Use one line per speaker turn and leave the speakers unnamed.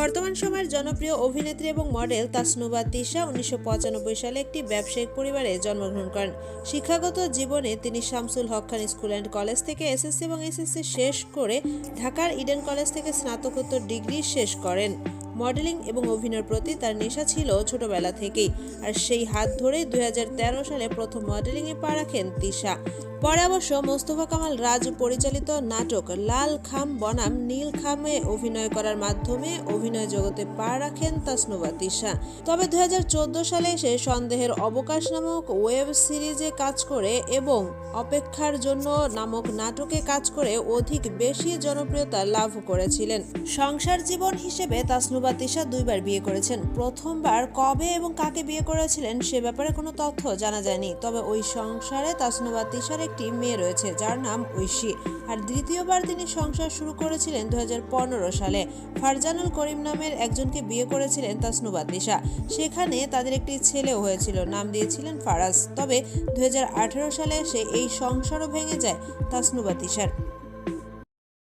বর্তমান সময়ের জনপ্রিয় অভিনেত্রী এবং মডেল তাসনুবা তিশা উনিশশো পঁচানব্বই সালে একটি ব্যবসায়িক পরিবারে জন্মগ্রহণ করেন। শিক্ষাগত জীবনে তিনি Shamsul Haque Khan school and college থেকে এসএসসি এবং এসএসসি শেষ করে ঢাকার ইডেন কলেজ থেকে স্নাতকোত্তর ডিগ্রি শেষ করেন। মডেলিং এবং অভিনয়ের প্রতি তার নেশা ছিল ছোটবেলা থেকেই। আর সেই হাত ধরেই দুই সালে প্রথম মডেলিংয়ে পা রাখেন তিশা। পরে অবশ্য মোস্তফা কামাল রাজ পরিচালিত নাটক লাল খাম বনাম নীল খামে অভিনয় করার মাধ্যমে অভিনয় জগতে পা রাখেন তাসনুবা তিশা। তবে দু হাজার চোদ্দ সালে এসে সন্দেহের অবকাশ নামক ওয়েব সিরিজে কাজ করে এবং অপেক্ষার জন্য নামক নাটকে কাজ করে অধিক বেশি জনপ্রিয়তা লাভ করেছিলেন। সংসার জীবন হিসেবে তাসনুবা তিশা দুইবার বিয়ে করেছেন। প্রথমবার কবে এবং কাকে বিয়ে করেছিলেন সে ব্যাপারে কোনো তথ্য জানা যায়নি। তবে ওই সংসারে তাসনুবা তিশার একটি মেয়ে রয়েছে, যার নাম ঐশী। আর দ্বিতীয়বার তিনি সংসার শুরু করেছিলেন দুই হাজার পনেরো সালে। ফারজানুল করিম নামের একজনকে বিয়ে করেছিলেন তাসনুবাদ দিশা সেখানে তাদের একটি ছেলেও হয়েছিল, নাম দিয়েছিলেন ফারাজ। তবে দুই হাজার আঠেরো সালে সে এই সংসারও ভেঙে যায় তাসনুবাদ তিশার